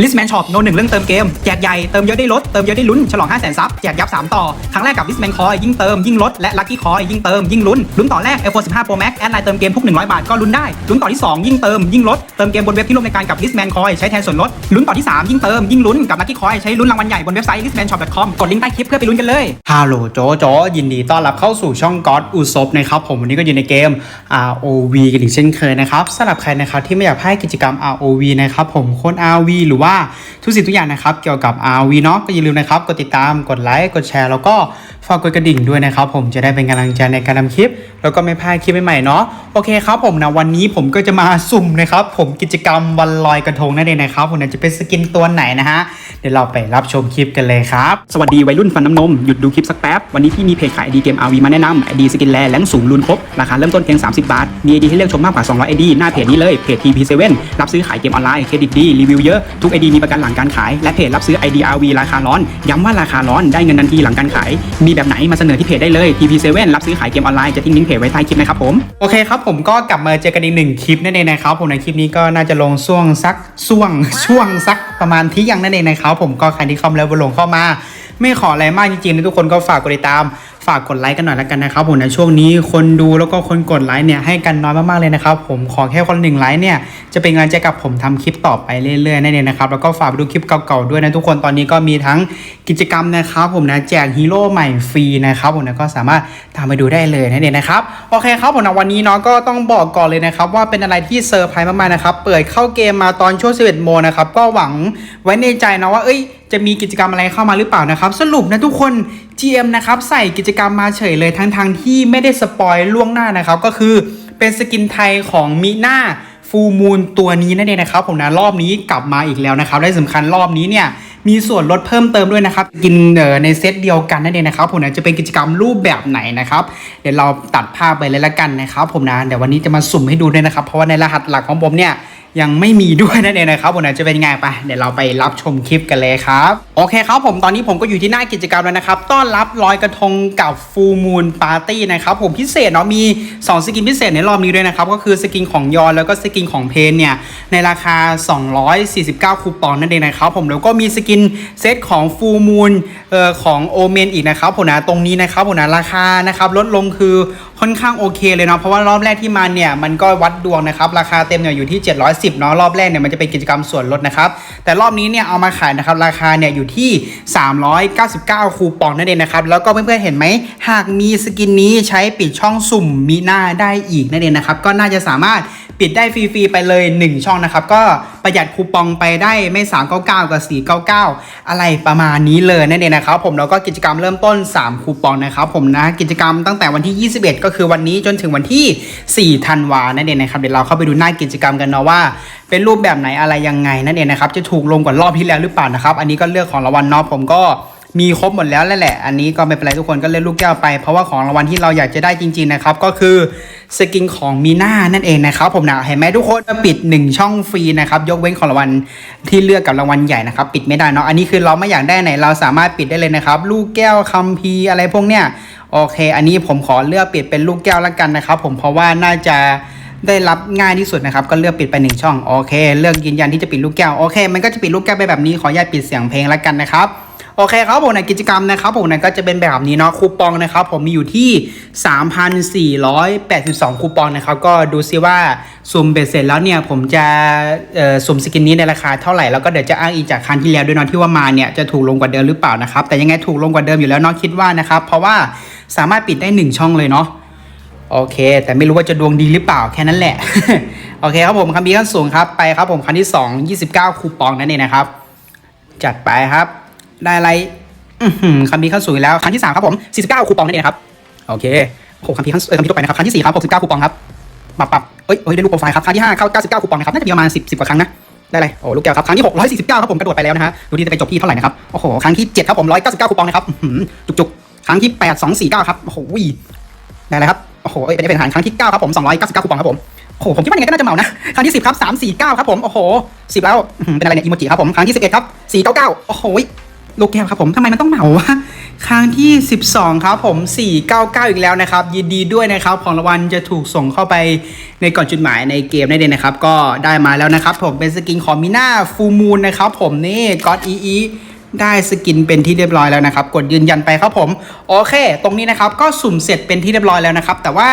ลิสแมนช็อปโนหนึ่งเรื่องเติมเกม แจกใหญ่ เติมเยอะได้ลด เติมเยอะได้ลุ้น ฉลอง 5 0 0 0 0 0ซับแจกยับ 3 ต่อ ครั้งแรกกับลิสแมนคอยยิ่งเติม ยิ่งลด และลัคกี้คอยยิ่งเติม ยิ่งลุ้น ลุ้นต่อแรก iPhone 15 Pro Max แอดไลน์เติมเกมทุก 100 บาท ก็ลุ้นได้ ลุ้นต่อที่ 2 ยิ่งเติม ยิ่งลด เติมเกมบนเว็บที่ร่วมในการกับลิสแมนคอยใช้แทนส่วนลด ลุ้นต่อที่ 3 ยิ่งเติม ยิ่งลุ้น กับลัคกี้คอยใช้ลุ้นรางวัลใหญ่บนเว็บไซต์ listmanshop.com กดลิงก์ใต้คลิปเพื่อไปลุ้นกันเลยฮัลโหลโจโจยินดีต้อนรับเข้าสู่ช่องก็อดอุซบนะครับผมวันนี้ก็อยู่ในเกม ROV กันอีกเช่นเคยนะครับสำหรับใครนะครับที่ไม่อยากพลาดกิจกรรม ROV นะครับผมค้ด RV หรือว่าทุกสิ่งทุกอย่างนะครับเกี่ยวกับ RV เนาะก็อย่าลืมนะครับกดติดตามกดไลค์กดแชร์ แล้วก็ฝากกดกระดิ่งด้วยนะครับ ผมจะได้เป็นกำลังใจในการทำคลิป แล้วก็ไม่พลาดคลิปใหม่ๆเนาะโอเคครับผมนะวันนี้ผมก็จะมาสุ่มนะครับผมกิจกรรมวันลอยกระทงนั่นเองนะครับผมจะเป็นสกินตัวไหนนะฮะเดี๋ยวเราไปรับชมคลิปกันเลยครับสวัสดีวัยรุ่นฟันน้ำนมหยุดดูคลิปสักแป๊บวันนี้พี่มีเพจขายไอดีเกม RV มาแนะนำไอดีสกินแลแรงสูงรุนครบราคาเริ่มต้นเพียง 30 บาท มีไอดีให้เลือกชมมากกว่า 200ไอดีหน้าเพจนี้เลยเพจ TP7 รับซื้อขายเกมออนไลน์เครดิตดีรีวิวเยอะทุกไอดีมีประกันหลังการขาย และเพจรับซื้อไอดี RV ราคาร้อน ย้ำว่าราคาร้อนได้เงินทันทีหลังการขาย มีแบบไหนมาเสนอที่เพจได้เลย TP7 รับซื้อขายเกมออนไลน์จะทิ้งลิงก์เพจไว้ใต้คลิปนะครับผมโอเคครับผมก็กลับมาเจอกันอีกหนึ่งคลิปนั่นเองนะครับผมในคลิปนี้ก็น่าจะลงช่วงสักช่วงช่วงสักประมาณที่ยังนั่นเองนะครับผมก็ใครที่เข้ามาแล้วลงเข้ามา ไม่ขออะไรมากจริงๆนะทุกคนก็ฝากกดติดตาม ฝากกดไลค์กันหน่อยแล้วกันนะครับผมในช่วงนี้คนดูแล้วก็คนกดไลค์เนี่ยให้กันน้อยมากๆเลยนะครับผมขอแค่คนหนึ่งไลค์เนี่ยจะเป็นกำลังใจกับผมทำคลิปต่อไปเรื่อยๆนั่นเองนะครับแล้วก็ฝากไปดูคลิปเก่าๆด้วยนะทุกคนตอนนี้ก็มีทั้งกิจกรรมนะครับผมนะแจกฮีโร่ใหม่ฟรีนะครับผมนะก็สามารถตามไปดูได้เลยนั่นเองนะครับโอเคครับผมนะวันนี้เนาะก็ต้องบอกก่อนเลยนะครับว่าเป็นอะไรที่เซอร์ไพรส์มากๆนะครับเปิดเข้าเกมมาตอนช่วง11โมงนะครับก็หวังไว้ในใจนะว่าเอ้ย จะมีกิจกรรมอะไรเข้ามาหรือเปล่านะครับ สรุปนะทุกคน GM นะครับใส่กิจกรรมมาเฉยเลยทั้งทางที่ไม่ได้สปอยล่วงหน้านะครับ ก็คือเป็นสกินไทยของมิน่าฟูมูลตัวนี้นั่นเองนะครับผมนะรอบนี้กลับมาอีกแล้วนะครับและสำคัญรอบนี้เนี่ยมีส่วนลดเพิ่มเติมด้วยนะครับ กินเออในเซตเดียวกันนั่นเองนะครับผมนะจะเป็นกิจกรรมรูปแบบไหนนะครับเดี๋ยวเราตัดภาพไปเลยละกันนะครับผมนะเดี๋ยววันนี้จะมาสุ่มให้ดูด้วยนะครับ เพราะว่าในรหัสหลักของผมเนี่ย ยังไม่มีด้วยนั่นเองนะครับผมนะจะเป็นไงไปเดี๋ยวเราไปรับชมคลิปกันเลยครับโอเคครับผมตอนนี้ผมก็อยู่ที่หน้ากิจกรรมแล้วนะครับต้อนรับลอยกระทงกับฟูมูลปาร์ตี้นะครับผมพิเศษเนาะมี 2 สกินพิเศษในรอบนี้ด้วยนะครับก็คือสกินของยอนแล้วก็สกินของเพนเนี่ยในราคา 249 คูปองนั่นเองนะครับผมแล้วก็มีสกินเซตของฟูมูลเอ่อของโอเมนอีกนะครับผมนะตรงนี้นะครับผมนะราคานะครับลดลงคือ ค่อนข้างโอเคเลยเนาะเพราะว่ารอบแรกที่มาเนี่ยมันก็วัดดวงนะครับราคาเต็มเนี่ยอยู่ที่ 710เนาะรอบแรกเนี่ยมันจะเป็นกิจกรรมส่วนลดนะครับแต่รอบนี้เนี่ยเอามาขายนะครับราคาเนี่ยอยู่ที่ 399 คูปองนั่นเองนะครับแล้วก็เพื่อนๆเห็นไหมหากมีสกินนี้ใช้ปิดช่องสุ่มมีหน้าได้อีกนั่นเองนะครับก็น่าจะสามารถปิดได้ฟรีๆไปเลย 1 ช่องนะครับ ก็ประหยัดคูปองไปได้ไม่ 399 กับ 499 อะไรประมาณนี้เลยนั่นเองนะครับผมแล้วก็กิจกรรมเริ่มต้น 3 คูปองนะครับผมนะกิจกรรมตั้งแต่วันที่ 21 ก็คือวันนี้จนถึงวันที่ 4 ธันวานั่นเองนะครับเดี๋ยวเราเข้าไปดูหน้ากิจกรรมกันเนาะว่า เป็นรูปแบบไหนอะไรยังไงนั่นเองนะครับจะถูกลงกว่ารอบที่แล้วหรือเปล่านะครับอันนี้ก็เลือกของรางวัลเนาะผมก็มีครบหมดแล้วแหละ อันนี้ก็ไม่เป็นไรทุกคนก็เล่นลูกแก้วไป เพราะว่าของรางวัลที่เราอยากจะได้จริงๆนะครับ ก็คือสกินของมีน่านั่นเองนะครับ ผมนะเห็นไหมทุกคนปิด 1 ช่องฟรีนะครับ ยกเว้นของรางวัลที่เลือกกับรางวัลใหญ่นะครับ ปิดไม่ได้เนาะ อันนี้คือเราไม่อยากได้ไหน เราสามารถปิดได้เลยนะครับ ลูกแก้วคัมภีร์อะไรพวกเนี้ย โอเค อันนี้ผมขอเลือกปิดเป็นลูกแก้วแล้วกันนะครับ ผมเพราะว่าน่าจะได้รับง่ายที่สุดนะครับ ก็เลือกปิดไปหนึ่งช่องโอเค เลือกยืนยันที่จะปิดลูกแก้วโอเค มันก็จะปิดลูกแก้วไปแบบนี้ขออนุญาตปิดเสียงเพลงแล้วกันนะครับโอเคครับผมในกิจกรรมนะครับผมนั้นก็จะเป็นแบบนี้เนาะคูปองนะครับผมมีอยู่ที่ 3,482 คูปองนะครับก็ดูซิว่าสุ่มเบ็ดเสร็จแล้วเนี่ยผมจะสุ่มสกินนี้ในราคาเท่าไหร่แล้วก็เดี๋ยวจะอ้างอิงจากครั้งที่แล้วด้วยเนาะที่ว่ามาเนี่ยจะถูกลงกว่าเดิมหรือเปล่านะครับแต่ยังไงถูกลงกว่าเดิมอยู่แล้วเนาะคิดว่านะครับเพราะว่า สามารถปิดได้หนึ่งช่องเลยเนาะโอเค แต่ไม่รู้ว่าจะดวงดีหรือเปล่าแค่นั้นแหละ โอเคครับผมคันบีขั้นสูงครับไปครับผมคันที่ 2 29 คูปองนั่นเองนะครับ จัดไปครับ ได้อะไรคันบีขั้นสูงแล้วคันที่3ครับผม49 คูปองนั่นเองครับโอเคโอ้คันบีขั้นเออคันบีต่อไปนะครับคันที่4ครับ69คูปองครับปรับปรับเอ้ยเอ้ยได้ลูกโปรไฟล์ครับคันที่5เข้า99คูปองนะครับน่าจะมีประมาณ10 10กว่าครั้งนะได้เลยโอ้ลูกแก้วครับครั้งที่649ครับผมกระโดดไปแล้วนะฮะดูดีจะไปจบที่เท่าไหร่นะครับโอ้โหครั้งที่7ครับผม199คูปองนะครับอื้ อหือจุกๆครั้งที่8 249ครับโอ้โหได้เลยครับโอ้โหเป็นเป็นอาหารครั้งที่9ครับผม299คูปองครับผมโอ้โหผมคิดว่ายังไงก็น่าจะเหมานะครั้งที่10ครับ349ครับผมโอ้โห10แล้วเป็นอะไรเนี่ยอีโมจิครับผมครั้งที่11ครับ499โอ้โหลูกแก้วครับผมทำไมมันต้องเหมาวะครั้งที่ 12 ครับผม 499 อีกแล้วนะครับ ยินดีด้วยนะครับ ของรางวัลจะถูกส่งเข้าไปในก่อนจุดหมายในเกมได้เลยนะครับ ก็ได้มาแล้วนะครับ ผมเป็นสกินของมิน่าฟูมูลนะครับ ผมนี่ก็อดอีอี ได้สกินเป็นที่เรียบร้อยแล้วนะครับ กดยืนยันไปครับผมโอเค ตรงนี้นะครับก็สุ่มเสร็จเป็นที่เรียบร้อยแล้วนะครับ แต่ว่า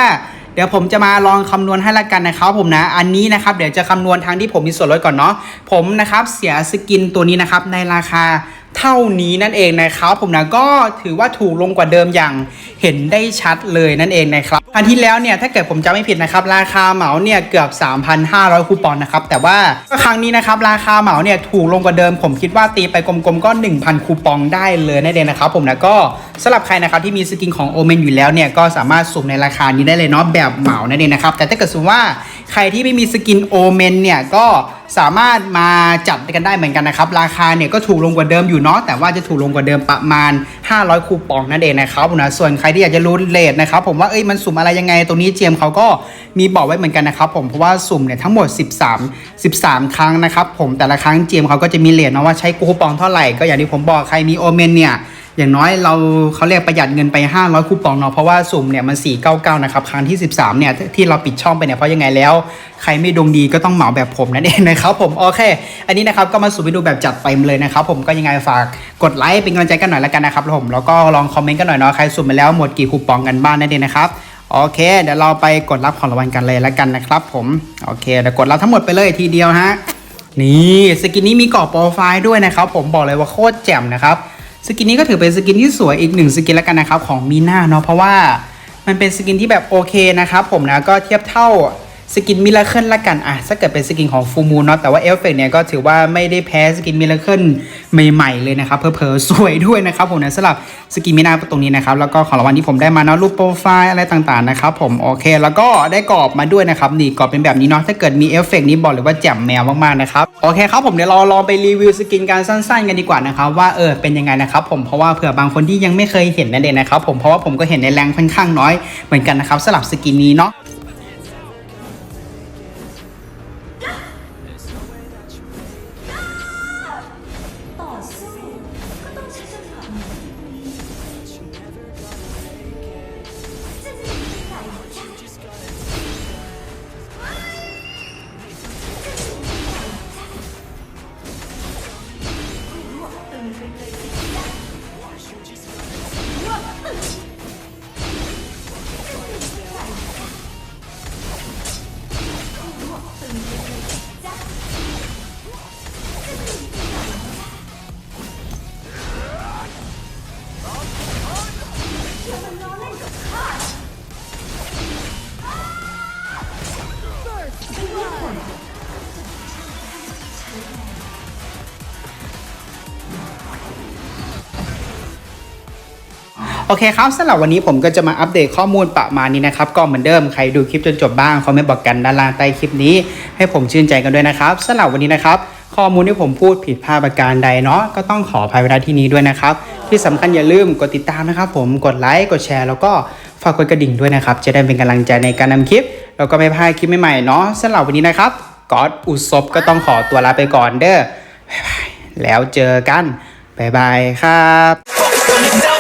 เดี๋ยวผมจะมาลองคำนวณให้ละกันนะครับผมนะอันนี้นะครับเดี๋ยวจะคำนวณทางที่ผมมีส่วนลดก่อนเนาะผมนะครับเสียสกินตัวนี้นะครับในราคาเท่านี้นั่นเองนะครับผมนะก็ถือว่าถูกลงกว่าเดิมอย่างเห็นได้ชัดเลยนั่นเองนะครับครั้งที่แล้วเนี่ยถ้าเกิดผมจำไม่ผิดนะครับราคาเหมาเนี่ยเกือบ 3,500 คูปองนะครับแต่ว่าครั้งนี้นะครับราคาเหมาเนี่ยถูกลงกว่าเดิม ผมคิดว่าตีไปกลมๆก็ 1,000 คูปองได้เลยนั่นเองนะครับผมนะก็สำหรับใครนะครับที่มีสกินของโอเมนอยู่แล้วเนี่ยก็สามารถสุ่มในราคานี้ได้เลยเนาะแบบเหมานั่นเองนะครับแต่ถ้าเกิดสมมติว่าใครที่ไม่มีสกินโอเมนเนี่ยก็สามารถมาจัดกันได้เหมือนกันนะครับราคาเนี่ยก็ถูกลงกว่าเดิมอยู่เนาะแต่ว่าจะถูกลงกว่าเดิมประมาณ 500 คูปองนั่นเองนะครับผมนะส่วนใครที่อยากจะรู้เลทนะครับผมว่าเอ้ยมันสุ่มอะไรยังไงตรงนี้เจมเขาก็มีบอกไว้เหมือนกันนะครับผมเพราะว่าสุ่มเนี่ยทั้งหมด 13 13 ครั้งนะครับผมแต่ละครั้งเจมเขาก็จะมีเลทนะว่าใช้คูปองเท่าไหร่ก็อย่างที่ผมบอกใครมีโอเมนเนี่ย อย่างน้อยเราเขาเรียกประหยัดเงินไป 500 คูปองเนาะเพราะว่าสุ่มเนี่ยมัน 499 นะครับ ครั้งที่ 13 เนี่ยที่เราปิดช่องไปเนี่ยเพราะยังไงแล้ว ใครไม่ดวงดีก็ต้องเหมาแบบผมนั่นเองนะครับผมโอเค อันนี้นะครับก็มาสุ่มไปดูแบบจัดเต็มเลยนะครับผมก็ยังไงฝากกดไลค์เป็นกำลังใจกันหน่อยแล้วกันนะครับผมแล้วก็ลองคอมเมนต์กันหน่อยเนาะใครสุ่มไปแล้วหมดกี่คูปองกันบ้างนั่นเองนะครับโอเคเดี๋ยวเราไปกดรับของรางวัลกันเลยแล้วกันนะครับผมโอเคเดี๋ยวกดรับทั้งหมดไปเลยทีเดียวฮะนี่สกินนี้มีกรอบโปรไฟล์ด้วยนะครับผมบอกเลยว่าโคตรแจ่มนะครับ สกินนี้ก็ถือเป็นสกินที่สวยอีกหนึ่งสกินแล้วกันนะครับของมีน่าเนาะเพราะว่ามันเป็นสกินที่แบบโอเคนะครับผมนะก็เทียบเท่า สกินมิราเคิลละกันอะถ้าเกิดเป็นสกินของฟูมูเนาะแต่ว่าเอฟเฟกเนี่ยก็ถือว่าไม่ได้แพ้สกินมิราเคิลใหม่ๆเลยนะครับเพอๆสวยด้วยนะครับผมนะสำหรับสกินมิน่าตรงนี้นะครับแล้วก็ของรางวัลที่ผมได้มาเนาะรูปโปรไฟล์อะไรต่างๆนะครับผมโอเค แล้วก็ได้กรอบมาด้วยนะครับนี่กรอบเป็นแบบนี้เนาะถ้าเกิดมีเอฟเฟกนี้บอกเลยว่าแจ่มแมวมากๆนะครับโอเคครับผมเดี๋ยวเราลองไปรีวิวสกินการสั้น ๆ กันดีกว่านะครับว่าเออเป็นยังไงนะครับผมเพราะว่าเผื่อบางคนที่ยังไม่เคยเห็นนั่นเองนะครับผมเพราะว่าผมก็เห็นในแรงค่อนข้างน้อยเหมือนกันนะครับสำหรับสกินนี้เนาะ โอเคครับสำหรับวันนี้ผมก็จะมาอัปเดตข้อมูลประมาณนี้นะครับก็เหมือนเดิมใครดูคลิปจนจบบ้างคอมเมนต์บอกกันด้านล่างใต้คลิปนี้ ให้ผมชื่นใจกันด้วยนะครับสำหรับวันนี้นะครับข้อมูลที่ผมพูดผิดพลาดประการใดเนาะก็ต้องขออภัยไว้ณที่นี้ด้วยนะครับ ที่สำคัญอย่าลืมกดติดตามนะครับ ผมกดไลค์กดแชร์ แล้วก็ฝากกดกระดิ่งด้วยนะครับ จะได้เป็นกำลังใจในการนำคลิป แล้วก็ไม่พลาดคลิปใหม่ๆเนาะสำหรับวันนี้นะครับกอตอุศบก็ต้องขอตัวลาไปก่อนเด้อบายบายแล้วเจอกันบ๊ายบายครับ